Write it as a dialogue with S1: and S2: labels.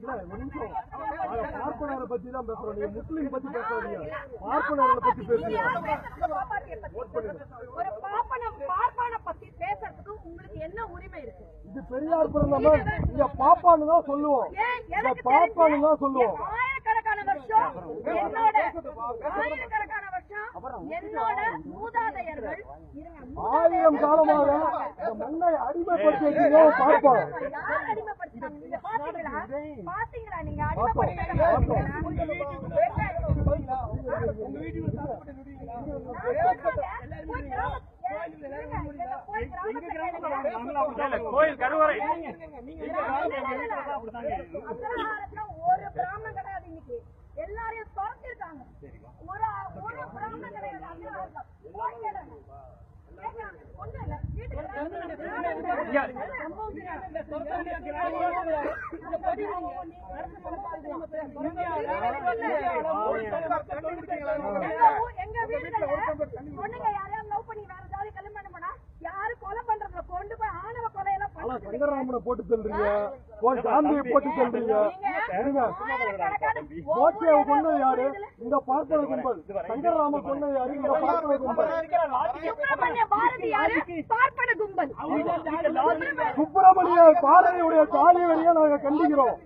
S1: இல்ல, பார்ப்பனரை பத்தி தான் பேசுறோம். நீங்க முஸ்லீம் பத்தி பேசாதீங்க. பார்ப்பனர்களை பத்தி பேசுறீங்க?
S2: ஒரு பாப்பனம் பார்ப்பானை பத்தி பேசுறதுக்கு உங்களுக்கு என்ன உரிமை இருக்கு?
S1: இது பெரியார் பிறந்தமா இங்க பாப்பான்னு தான் சொல்லுவோம். இங்க பாப்பான்னு தான் சொல்லுவோம்.
S2: ஆயிரக்கணக்கான வருஷம் என்னோட ஆயிரக்கணக்கான வருஷம் என்னோட மூதாதையர்கள்
S1: ஆயிரம் காலமாக இந்த மண்ணை அடிமைப்படுத்தி பார்ப்போம்.
S2: பாத்தீங்களா? பாத்தீங்களா? நீங்க?
S3: கோயில் கருவறை.
S2: ஒரு பிராமணன் கிடையாது இன்னைக்கு. எல்லாரையும் துரத்திருக்காங்க. ஒரு ஒரு பிராமணன் கிடையாது. ஒண்ணும் இல்ல. வீட்டுக்கு எங்க வீடுகள்ல பொண்ணுங்க யாரையாவது love பண்ணி வேற ஜாதி கல்யாணம் பண்ணா யாரு கொலை பண்றதுல கொண்டு போய் ஆணவ கொலையெல்லாம் பண்ணி
S1: சங்கராமனை போட்டு சொல்றீங்க காந்தியை போட்டு சொல்றீங்க கோட்டையை கொண்டது யாரு? இந்த பார்ப்பன கும்பல் சங்கரராம கொண்டது யாரு இந்த பார்ப்பன கும்பல்
S2: சுப்பிரமணிய பாரதி யாரு? பார்ப்பன கும்பல்.
S1: சுப்பிரமணிய பாரதியுடைய தாலி வழியா நாங்க கண்டிக்கிறோம்.